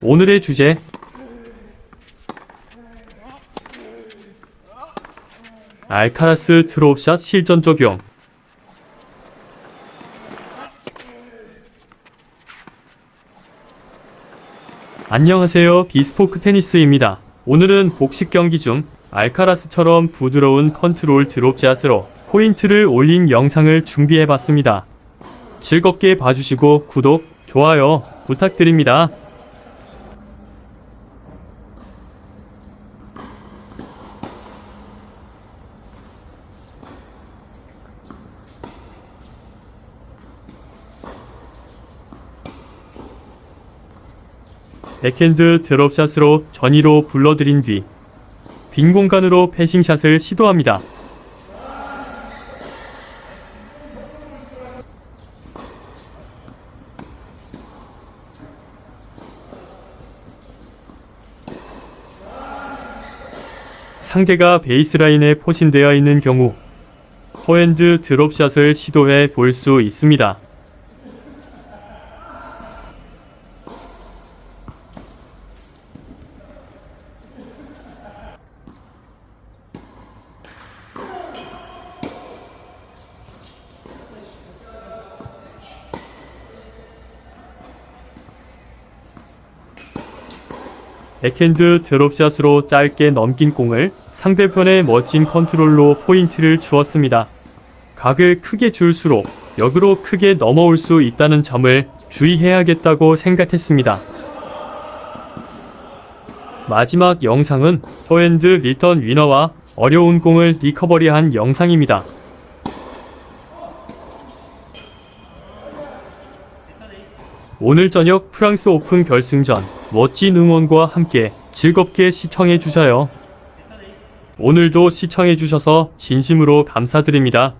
오늘의 주제. 알카라스 드롭샷 실전 적용. 안녕하세요. 비스포크 테니스입니다. 오늘은 복식 경기 중 알카라스처럼 부드러운 컨트롤 드롭샷으로 포인트를 올린 영상을 준비해봤습니다. 즐겁게 봐주시고 구독, 좋아요 부탁드립니다 백핸드 드롭샷으로 전위로 불러들인 뒤 빈 공간으로 패싱샷을 시도합니다. 상대가 베이스라인에 포진되어 있는 경우 포핸드 드롭샷을 시도해 볼 수 있습니다. 백핸드 드롭샷으로 짧게 넘긴 공을 상대편의 멋진 컨트롤로 포인트를 주었습니다. 각을 크게 줄수록 역으로 크게 넘어올 수 있다는 점을 주의해야겠다고 생각했습니다. 마지막 영상은 포핸드 리턴 위너와 어려운 공을 리커버리한 영상입니다. 오늘 저녁 프랑스 오픈 결승전 멋진 응원과 함께 즐겁게 시청해 주셔요. 오늘도 시청해 주셔서 진심으로 감사드립니다.